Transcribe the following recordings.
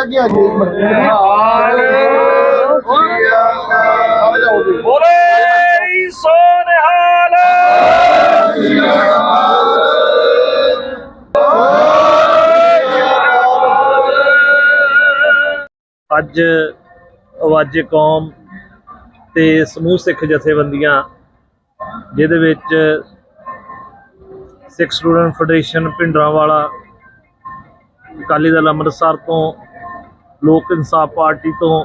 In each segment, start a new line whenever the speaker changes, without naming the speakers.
ਆ ਜੀ। ਇੱਕ ਮਿੰਟ
ਬੋਲੇ ਸੋਨਹਾਲ ਅੱਜ ਆਵਾਜ਼ੇ ਕੌਮ ਤੇ ਸਮੂਹ ਸਿੱਖ ਜਥੇਬੰਦੀਆਂ, ਜਿਹਦੇ ਵਿੱਚ ਸਿੱਖ ਸਟੂਡੈਂਟ ਫੈਡਰੇਸ਼ਨ ਭਿੰਡਰਾਂਵਾਲਾ, ਅਕਾਲੀ ਦਲ ਅੰਮ੍ਰਿਤਸਰ ਤੋਂ ਲੋਕ ਇਨਸਾਫ ਪਾਰਟੀ ਤੋਂ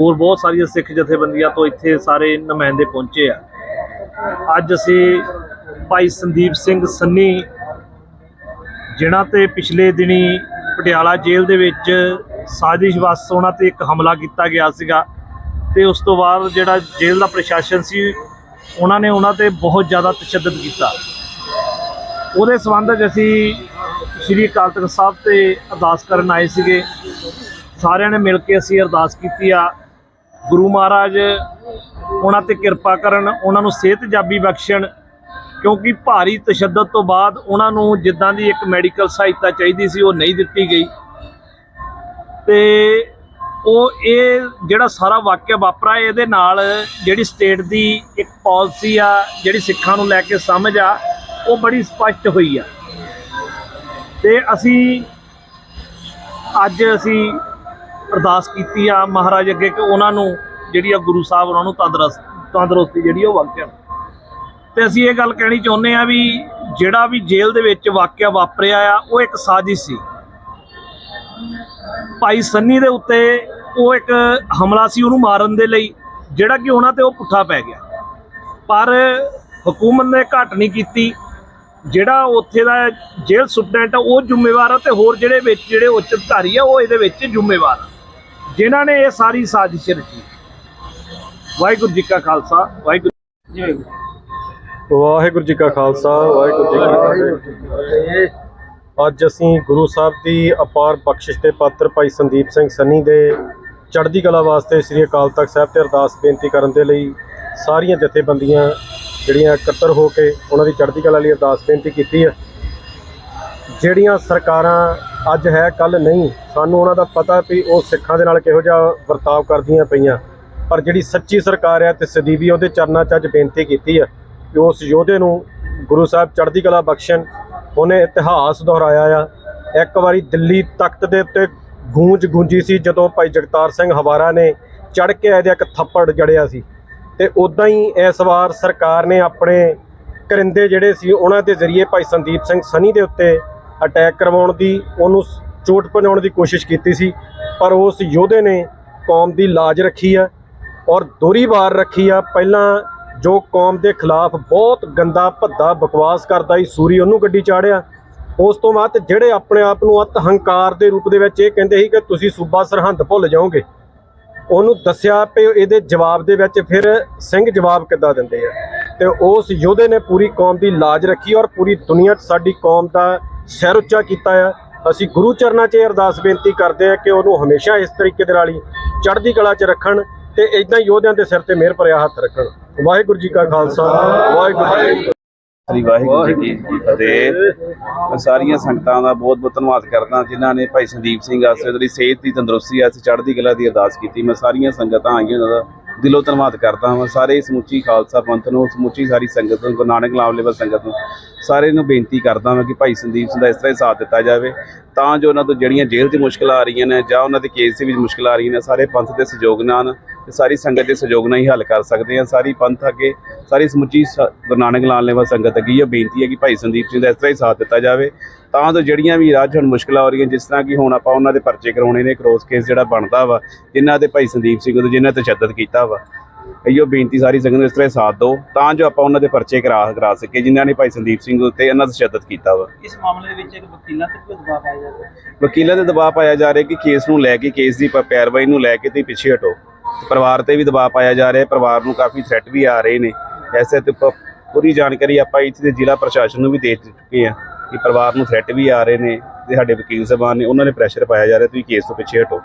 ਹੋਰ ਬਹੁਤ ਸਾਰੀਆਂ ਸਿੱਖ ਜਥੇਬੰਦੀਆਂ ਤੋਂ ਇੱਥੇ ਸਾਰੇ ਨੁਮਾਇੰਦੇ ਪਹੁੰਚੇ ਆ। ਅੱਜ ਅਸੀਂ ਭਾਈ ਸੰਦੀਪ ਸਿੰਘ ਸੰਨੀ ਜਿਨ੍ਹਾਂ ਤੇ ਪਿਛਲੇ ਦਿਨੀ ਪਟਿਆਲਾ ਜੇਲ੍ਹ ਦੇ ਵਿੱਚ ਸਾਜ਼ਿਸ਼ ਵਸ ਉਹਨਾਂ ਤੇ ਇੱਕ ਹਮਲਾ ਕੀਤਾ ਗਿਆ ਸੀਗਾ ਤੇ ਉਸ ਤੋਂ ਬਾਅਦ ਜਿਹੜਾ ਜੇਲ੍ਹ ਦਾ ਪ੍ਰਸ਼ਾਸਨ ਸੀ, ਉਹਨਾਂ ਨੇ ਉਹਨਾਂ ਤੇ ਬਹੁਤ ਜ਼ਿਆਦਾ ਤਸ਼ੱਦਦ ਕੀਤਾ। ਉਹਦੇ ਸੰਬੰਧ ਵਿੱਚ ਅਸੀਂ ਸ਼੍ਰੀ ਅਕਾਲ ਤਖਤ ਸਾਹਿਬ ਤੇ ਅਰਦਾਸ ਕਰਨ ਆਏ ਸੀਗੇ। ਸਾਰਿਆਂ ਨੇ ਮਿਲ ਕੇ ਅਸੀਂ ਅਰਦਾਸ ਕੀਤੀ ਆ। ਗੁਰੂ ਮਹਾਰਾਜ, ਉਹਨਾਂ ਤੇ ਕਿਰਪਾ ਕਰਨ, ਉਹਨਾਂ ਨੂੰ ਸਿਹਤ ਜਾਬੀ ਬਖਸ਼ਣ, ਕਿਉਂਕਿ ਭਾਰੀ ਤਸ਼ੱਦਦ ਤੋਂ ਬਾਅਦ ਉਹਨਾਂ ਨੂੰ ਜਿੱਦਾਂ ਦੀ ਇੱਕ ਮੈਡੀਕਲ ਸਹਾਇਤਾ ਚਾਹੀਦੀ ਸੀ, ਉਹ ਨਹੀਂ ਦਿੱਤੀ ਗਈ। ਤੇ ਉਹ ਇਹ ਜਿਹੜਾ ਸਾਰਾ ਵਾਕਿਆ ਵਾਪਰਾ, ਇਹਦੇ ਨਾਲ ਜਿਹੜੀ ਸਟੇਟ ਦੀ ਇੱਕ ਪਾਲਿਸੀ ਆ, ਜਿਹੜੀ ਸਿੱਖਾਂ ਨੂੰ ਲੈ ਕੇ ਸਮਝ ਆ, ਉਹ ਬੜੀ ਸਪਸ਼ਟ ਹੋਈ ਆ। ਤੇ ਅਸੀਂ ਅੱਜ ਅਸੀਂ ਅਰਦਾਸ ਕੀਤੀ ਆ ਮਹਾਰਾਜ ਅੱਗੇ ਕਿ ਉਹਨਾਂ ਨੂੰ ਜਿਹੜੀ ਆ ਗੁਰੂ ਸਾਹਿਬ ਉਹਨਾਂ ਨੂੰ ਤੰਦਰੁਸਤ ਤੰਦਰੁਸਤੀ ਜਿਹੜੀ ਉਹ ਬਖਸ਼ਣ ਤੇ ਅਸੀਂ ਇਹ ਗੱਲ ਕਹਿਣੀ ਚਾਹੁੰਦੇ ਆ ਵੀ ਜਿਹੜਾ ਵੀ ਜੇਲ੍ਹ ਦੇ ਵਿੱਚ ਵਾਕਿਆ ਵਾਪਰਿਆ ਆ, ਉਹ ਇੱਕ ਸਾਜ਼ਿਸ਼ ਸੀ। ਭਾਈ ਸੰਨੀ ਦੇ ਉੱਤੇ ਉਹ ਇੱਕ ਹਮਲਾ ਸੀ ਉਹਨੂੰ ਮਾਰਨ ਦੇ ਲਈ, ਜਿਹੜਾ ਕਿ ਉਹਨਾਂ ਤੇ ਉਹ ਪੁੱਠਾ ਪੈ ਗਿਆ। ਪਰ ਹਕੂਮਤ ਨੇ ਘਟ ਨਹੀਂ ਕੀਤੀ। ਜਿਹੜਾ ਉੱਥੇ ਦਾ ਜੇਲ੍ਹ ਸੁਪਰਡੈਂਟ ਆ, ਉਹ ਜ਼ਿੰਮੇਵਾਰ ਆ ਤੇ ਹੋਰ ਜਿਹੜੇ ਵਿੱਚ ਜਿਹੜੇ ਉੱਚ ਅਧਿਕਾਰੀ ਆ, ਉਹ ਇਹਦੇ ਵਿੱਚ ਜ਼ਿੰਮੇਵਾਰ ਆ। ਜਿਨ੍ਹਾਂ ਨੇ ਇਹ ਸਾਰੀ ਸਾਜ਼ਿਸ਼ ਰਚੀ। ਵਾਹਿਗੁਰੂ ਜੀ ਕਾ ਖਾਲਸਾ, ਵਾਹਿਗੁਰੂ ਜੀ
ਵਾਹਿਗੁਰੂ ਜੀ ਕਾ ਖਾਲਸਾ, ਵਾਹਿਗੁਰੂ ਜੀ ਕੀ ਫਤਿਹ। ਅੱਜ ਅਸੀਂ ਗੁਰੂ ਸਾਹਿਬ ਦੀ ਅਪਾਰ ਬਖਸ਼ਿਸ਼ ਦੇ ਪਾਤਰ ਭਾਈ ਸੰਦੀਪ ਸਿੰਘ ਸੰਨੀ ਦੇ ਚੜ੍ਹਦੀ ਕਲਾ ਵਾਸਤੇ ਸ੍ਰੀ ਅਕਾਲ ਤਖਤ ਸਾਹਿਬ ਤੇ ਅਰਦਾਸ ਬੇਨਤੀ ਕਰਨ ਦੇ ਲਈ ਸਾਰੀਆਂ ਜਥੇਬੰਦੀਆਂ ਜਿਹੜੀਆਂ ਇਕੱਤਰ ਹੋ ਕੇ ਉਹਨਾਂ ਦੀ ਚੜ੍ਹਦੀ ਕਲਾ ਲਈ ਅਰਦਾਸ ਬੇਨਤੀ ਕੀਤੀ ਹੈ। ਜਿਹੜੀਆਂ ਸਰਕਾਰਾਂ ਅੱਜ ਹੈ ਕੱਲ ਨਹੀਂ। ਸਾਨੂੰ ਉਹਨਾਂ ਦਾ ਪਤਾ ਵੀ ਉਹ ਸਿੱਖਾਂ ਦੇ ਨਾਲ ਕਿਹੋ ਜਿਹਾ ਵਰਤਾਵ ਕਰਦੀਆਂ ਪਈਆਂ। ਪਰ ਜਿਹੜੀ ਸੱਚੀ ਸਰਕਾਰ ਹੈ ਤੇ ਸਦੀਵੀ ਉਹਦੇ ਚਰਨਾਂ 'ਚ ਅੱਜ ਬੇਨਤੀ ਕੀਤੀ ਹੈ ਕਿ ਉਸ ਯੋਧੇ ਨੂੰ ਗੁਰੂ ਸਾਹਿਬ ਚੜ੍ਹਦੀ ਕਲਾ ਬਖਸ਼ਣ, ਉਹਨੇ ਇਤਿਹਾਸ ਦੁਹਰਾਇਆ ਆ। ਇੱਕ ਵਾਰੀ ਦਿੱਲੀ ਤਖਤ ਦੇ ਉੱਤੇ ਗੂੰਜ ਗੂੰਜੀ ਸੀ ਜਦੋਂ ਭਾਈ ਜਗਤਾਰ ਸਿੰਘ ਹਵਾਰਾ ਨੇ ਚੜ੍ਹ ਕੇ ਇਹਦੇ ਇੱਕ ਥੱਪੜ ਜੜਿਆ ਸੀ। ਤੇ ਉਦਾਂ ਹੀ ਇਸ ਵਾਰ ਸਰਕਾਰ ਨੇ ਆਪਣੇ ਕਰਿੰਦੇ ਜਿਹੜੇ ਸੀ, ਉਹਨਾਂ ਦੇ ਜ਼ਰੀਏ ਭਾਈ ਸੰਦੀਪ ਸਿੰਘ ਸਨੀ ਦੇ ਉੱਤੇ ਅਟੈਕ ਕਰਵਾਉਣ ਦੀ, ਉਹਨੂੰ ਚੋਟ ਪਹੁੰਚਾਉਣ ਦੀ ਕੋਸ਼ਿਸ਼ ਕੀਤੀ ਸੀ, ਪਰ ਉਸ ਯੋਧੇ ਨੇ ਕੌਮ ਦੀ ਲਾਜ ਰੱਖੀ ਆ ਔਰ ਦੋਹਰੀ ਵਾਰ ਰੱਖੀ ਆ। ਪਹਿਲਾਂ ਜੋ ਕੌਮ ਦੇ ਖਿਲਾਫ ਬਹੁਤ ਗੰਦਾ, ਭੱਦਾ ਬਕਵਾਸ ਕਰਦਾ ਸੀ, ਸੂਰੀ ਉਹਨੂੰ ਗੱਡੀ ਚਾੜਿਆ। ਉਸ ਤੋਂ ਬਾਅਦ ਜਿਹੜੇ ਆਪਣੇ ਆਪ ਨੂੰ ਅਤ ਹੰਕਾਰ ਦੇ ਰੂਪ ਦੇ ਵਿੱਚ ਇਹ ਕਹਿੰਦੇ ਸੀ ਕਿ ਤੁਸੀਂ ਸੂਬਾ ਸਰਹੰਦ ਭੁੱਲ ਜਾਓਗੇ। ਉਹਨੂੰ ਦੱਸਿਆ ਕਿ ਇਹਦੇ ਜਵਾਬ ਦੇ ਵਿੱਚ ਫਿਰ ਸਿੰਘ ਜਵਾਬ ਕਿੱਦਾਂ ਦਿੰਦੇ ਆ? ਤੇ ਉਸ ਯੋਧੇ ਨੇ ਪੂਰੀ ਕੌਮ ਦੀ ਲਾਜ ਰੱਖੀ ਔਰ ਪੂਰੀ ਦੁਨੀਆ 'ਚ ਸਾਡੀ ਕੌਮ ਦਾ ਸਿਰ ਉੱਚਾ ਕੀਤਾ ਆ। ਅਸੀਂ ਗੁਰੂ ਚਰਨਾਂ 'ਚ ਅਰਦਾਸ ਬੇਨਤੀ ਕਰਦੇ ਆ ਕਿ ਉਹਨੂੰ ਹਮੇਸ਼ਾ ਇਸ ਤਰੀਕੇ ਦੇ ਨਾਲ ਹੀ ਚੜ੍ਹਦੀ ਕਲਾ 'ਚ ਰੱਖਣ ਤੇ ਇਦਾਂ ਯੋਧਿਆਂ ਦੇ ਸਿਰ ਤੇ ਮਿਹਰ ਭਰਿਆ ਹੱਥ ਰੱਖਣ। ਵਾਹਿਗੁਰੂ ਜੀ ਕਾ ਖਾਲਸਾ, ਵਾਹਿਗੁਰੂ ਜੀ
ਸ੍ਰੀ ਵਾਹਿਗੁਰੂ ਜੀ ਕੀ ਫਤਿਹ। ਸਾਰੀਆਂ ਸੰਗਤਾਂ ਦਾ ਬਹੁਤ ਬਹੁਤ ਧੰਨਵਾਦ ਕਰਦਾ, ਜਿਨ੍ਹਾਂ ਨੇ ਭਾਈ ਸੰਦੀਪ ਸਿੰਘ ਆਸੇ ਉਹਦੀ ਸਿਹਤ ਦੀ ਤੰਦਰੁਸਤੀ ਆਸੇ ਚੜ੍ਹਦੀ ਕਲਾ ਦੀ ਅਰਦਾਸ ਕੀਤੀ। ਮੈਂ ਸਾਰੀਆਂ ਸੰਗਤਾਂ ਆਈਆਂ ਦਾ ਦਿਲੋਂ ਧੰਨਵਾਦ ਕਰਦਾ ਹਾਂ। ਸਾਰੇ ਸਮੁੱਚੀ ਖਾਲਸਾ ਪੰਥ ਨੂੰ, ਸਮੁੱਚੀ ਸਾਰੀ ਸੰਗਤ ਨੂੰ, ਗੁਰੂ ਨਾਨਕ ਲਾਵ ਸੰਗਤ ਨੂੰ, ਸਾਰੇ ਨੂੰ ਬੇਨਤੀ ਕਰਦਾ ਹਾਂ ਕਿ ਭਾਈ ਸੰਦੀਪ ਸਿੰਘ ਦਾ ਇਸ ਤਰ੍ਹਾਂ ਹੀ ਸਾਥ ਦਿੱਤਾ ਜਾਵੇ। ਤਾਂ ਜੋ ਉਹਨਾਂ ਤੋਂ ਜਿਹੜੀਆਂ ਜੇਲ੍ਹ 'ਚ ਮੁਸ਼ਕਲਾਂ ਆ ਰਹੀਆਂ ਨੇ ਜਾਂ ਉਹਨਾਂ ਦੇ ਕੇਸ 'ਚ ਵੀ ਮੁਸ਼ਕਲਾਂ ਆ ਰਹੀਆਂ ਨੇ, ਸਾਰੇ ਪੰਥ ਦੇ ਸਹਿਯੋਗ ਨਾਲ ਤੇ ਸਾਰੀ ਸੰਗਤ ਦੇ ਸਹਿਯੋਗ ਨਾਲ ਹੀ ਹੱਲ ਕਰ ਸਕਦੇ ਹਾਂ। ਸਾਰੀ ਪੰਥ ਅੱਗੇ ਸਾਰੀ ਸਮੁੱਚੀ ਗੁਰੂ ਨਾਨਕ ਲਾਲ ਲੈਵਾ ਸੰਗਤ ਅੱਗੇ ਇਹ ਬੇਨਤੀ ਹੈ ਕਿ ਭਾਈ ਸੰਦੀਪ ਸਿੰਘ ਦਾ ਇਸ ਤਰ੍ਹਾਂ ਹੀ ਸਾਥ ਦਿੱਤਾ ਜਾਵੇ। ਤਾਂ ਜੋ ਜਿਹੜੀਆਂ ਵੀ ਰਾਜ ਹੁਣ ਮੁਸ਼ਕਲਾਂ ਆ ਰਹੀਆਂ ਜਿਸ ਤਰ੍ਹਾਂ ਕਿ ਹੁਣ ਆਪਾਂ ਉਹਨਾਂ ਦੇ ਪਰਚੇ ਕਰਾਉਣੇ ਨੇ ਕ੍ਰੋਸ ਕੇਸ ਜਿਹੜਾ ਬਣਦਾ ਵਾ ਜਿਨ੍ਹਾਂ ਤੇ ਭਾਈ ਸੰਦੀਪ ਸਿੰਘ ਤੇ ਜਿਨ੍ਹਾਂ ਤੇ ਤਸ਼ੱਦਦ ਕੀਤਾ ਵਾ। ਇਹੋ ਬੇਨਤੀ ਸਾਰੀ ਸੰਗਤ ਨੂੰ ਇਸ ਤਰ੍ਹਾਂ ਸਾਥ ਦਿਓ ਤਾਂ ਜੋ ਆਪਾਂ ਉਹਨਾਂ ਦੇ ਪਰਚੇ ਕਰਾ ਕਰਾ ਸਕੀਏ ਜਿਨ੍ਹਾਂ ਨੇ ਭਾਈ ਸੰਦੀਪ ਸਿੰਘ ਉੱਤੇ ਇਹਨਾਂ ਤਸ਼ੱਦਦ ਕੀਤਾ ਵਾ।
ਇਸ ਮਾਮਲੇ ਦੇ ਵਿੱਚ ਇੱਕ ਵਕੀਲਾਂ ਤੇ ਕੋਈ ਦਬਾਅ ਪਾਇਆ ਜਾਂਦਾ ਹੈ।
ਵਕੀਲਾਂ ਦੇ ਦਬਾਅ ਪਾਇਆ ਜਾ ਰਿਹਾ ਕਿ ਕੇਸ ਨੂੰ ਲੈ ਕੇ ਕੇਸ ਦੀ ਪੈਰਵਾਈ ਨੂੰ ਲੈ ਕੇ ਤੇ ਪਿੱਛੇ ਹਟੋ। ਤੇ ਪਰਿਵਾਰ ਤੇ ਵੀ ਦਬਾਅ ਪਾਇਆ ਜਾ ਰਿਹਾ, ਪਰਿਵਾਰ ਨੂੰ ਕਾਫੀ ਥ੍ਰੈਟ ਵੀ ਆ ਰਹੇ ਨੇ। ਐਸੇ ਤੇ ਪੂਰੀ ਜਾਣਕਾਰੀ ਆਪਾਂ ਇੱਥੇ ਦੇ ਜ਼ਿਲ੍ਹਾ ਪ੍ਰਸ਼ਾਸਨ ਨੂੰ ਵੀ ਦੇ ਚੁੱਕੇ ਆ ਕਿ ਪਰਿਵਾਰ ਨੂੰ ਥ੍ਰੈਟ ਵੀ ਆ ਰਹੇ ਨੇ ਤੇ ਸਾਡੇ ਵਕੀਲ ਸਾਹਿਬਾਨ ਨੇ, ਉਹਨਾਂ ਨੇ ਪ੍ਰੈਸ਼ਰ ਪਾਇਆ ਜਾ ਰਿਹਾ, ਤੁਸੀਂ ਕੇਸ ਤੋਂ ਪਿੱਛੇ ਹਟੋ।